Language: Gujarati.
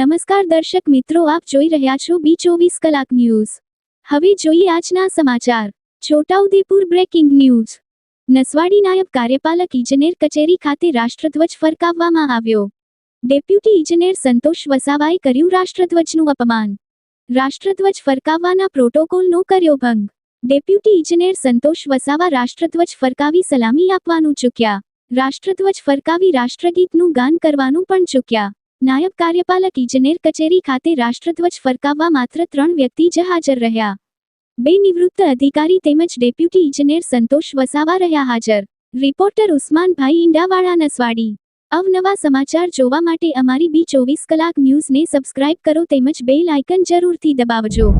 નમસ્કાર દર્શક મિત્રો, આપ જોઈ રહ્યા છો બી ચોવીસ કલાક ન્યૂઝ. હવે જોઈએ આજના સમાચાર. Chhota Udepur breaking news. નસવાડી નાયબ કાર્યપાલક ઇજનેર કચેરી ખાતે રાષ્ટ્રધ્વજ ફરકાવવામાં આવ્યો. ડેપ્યુટી ઇજનેર સંતોષ વસાવાએ કર્યું રાષ્ટ્રધ્વજનું અપમાન. રાષ્ટ્રધ્વજ ફરકાવવાના પ્રોટોકોલનો કર્યો ભંગ. ડેપ્યુટી ઇજનેર સંતોષ વસાવા રાષ્ટ્રધ્વજ ફરકાવી સલામી આપવાનું ચૂક્યા. રાષ્ટ્રધ્વજ ફરકાવી રાષ્ટ્રગીતનું ગાન કરવાનું પણ ચૂક્યા. નાયબ કાર્યપાલક ઇજનેર કચેરી ખાતે રાષ્ટ્રધ્વજ ફરકાવવા માત્ર ત્રણ વ્યક્તિ જ હાજર રહ્યા. બે નિવૃત્ત અધિકારી તેમજ ડેપ્યુટી ઇજનેર સંતોષ વસાવા રહ્યા હાજર. રિપોર્ટર ઉસ્માનભાઈ ઈંડાવાળા નસવાડી. અવનવા સમાચાર જોવા માટે અમારી બી ચોવીસ કલાક ન્યૂઝને સબસ્ક્રાઇબ કરો તેમજ બેલ આઇકન જરૂરથી દબાવજો.